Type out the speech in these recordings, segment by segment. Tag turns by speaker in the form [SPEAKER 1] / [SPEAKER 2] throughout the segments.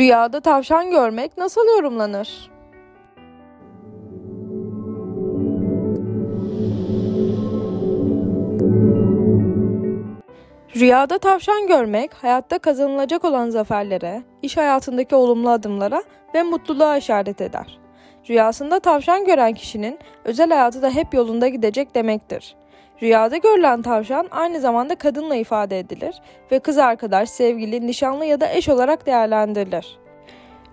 [SPEAKER 1] Rüyada tavşan görmek nasıl yorumlanır? Rüyada tavşan görmek, hayatta kazanılacak olan zaferlere, iş hayatındaki olumlu adımlara ve mutluluğa işaret eder. Rüyasında tavşan gören kişinin özel hayatı da hep yolunda gidecek demektir. Rüyada görülen tavşan aynı zamanda kadınla ifade edilir ve kız arkadaş, sevgili, nişanlı ya da eş olarak değerlendirilir.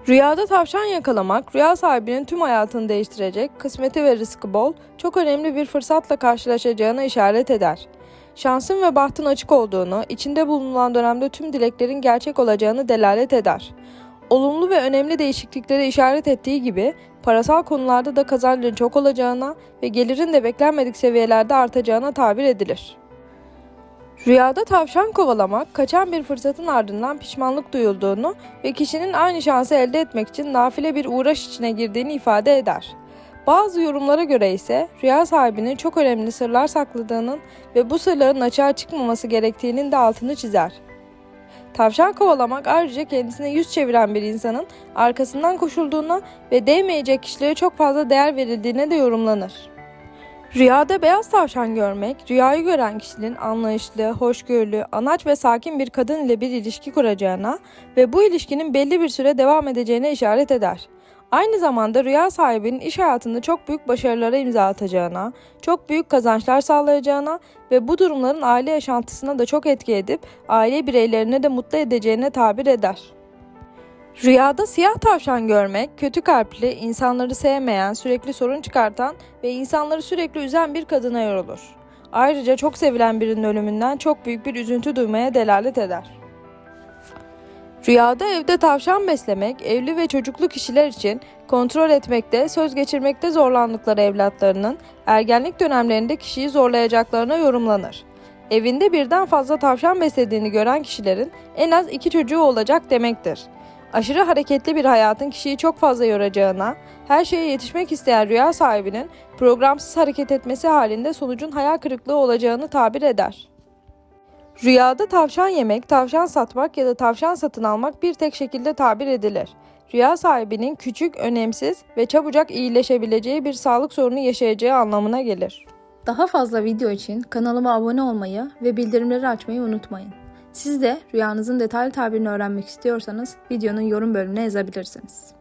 [SPEAKER 1] Rüyada tavşan yakalamak, rüya sahibinin tüm hayatını değiştirecek, kısmeti ve rızkı bol, çok önemli bir fırsatla karşılaşacağına işaret eder. Şansın ve bahtın açık olduğunu, içinde bulunan dönemde tüm dileklerin gerçek olacağını delalet eder. Olumlu ve önemli değişikliklere işaret ettiği gibi, parasal konularda da kazancın çok olacağına ve gelirin de beklenmedik seviyelerde artacağına tabir edilir. Rüyada tavşan kovalamak, kaçan bir fırsatın ardından pişmanlık duyulduğunu ve kişinin aynı şansı elde etmek için nafile bir uğraş içine girdiğini ifade eder. Bazı yorumlara göre ise rüya sahibinin çok önemli sırlar sakladığının ve bu sırların açığa çıkmaması gerektiğinin de altını çizer. Tavşan kovalamak ayrıca kendisine yüz çeviren bir insanın arkasından koşulduğuna ve değmeyecek kişilere çok fazla değer verildiğine de yorumlanır. Rüyada beyaz tavşan görmek, rüyayı gören kişinin anlayışlı, hoşgörülü, anaç ve sakin bir kadın ile bir ilişki kuracağına ve bu ilişkinin belli bir süre devam edeceğine işaret eder. Aynı zamanda rüya sahibinin iş hayatında çok büyük başarılara imza atacağına, çok büyük kazançlar sağlayacağına ve bu durumların aile yaşantısına da çok etki edip aile bireylerini de mutlu edeceğine tabir eder. Rüyada siyah tavşan görmek, kötü kalpli, insanları sevmeyen, sürekli sorun çıkartan ve insanları sürekli üzen bir kadına yorulur. Ayrıca çok sevilen birinin ölümünden çok büyük bir üzüntü duymaya delalet eder. Rüyada evde tavşan beslemek, evli ve çocuklu kişiler için kontrol etmekte, söz geçirmekte zorlandıkları evlatlarının ergenlik dönemlerinde kişiyi zorlayacaklarına yorumlanır. Evinde birden fazla tavşan beslediğini gören kişilerin en az iki çocuğu olacak demektir. Aşırı hareketli bir hayatın kişiyi çok fazla yoracağına, her şeye yetişmek isteyen rüya sahibinin programsız hareket etmesi halinde sonucun hayal kırıklığı olacağını tabir eder. Rüyada tavşan yemek, tavşan satmak ya da tavşan satın almak bir tek şekilde tabir edilir. Rüya sahibinin küçük, önemsiz ve çabucak iyileşebileceği bir sağlık sorunu yaşayacağı anlamına gelir.
[SPEAKER 2] Daha fazla video için kanalıma abone olmayı ve bildirimleri açmayı unutmayın. Siz de rüyanızın detaylı tabirini öğrenmek istiyorsanız videonun yorum bölümüne yazabilirsiniz.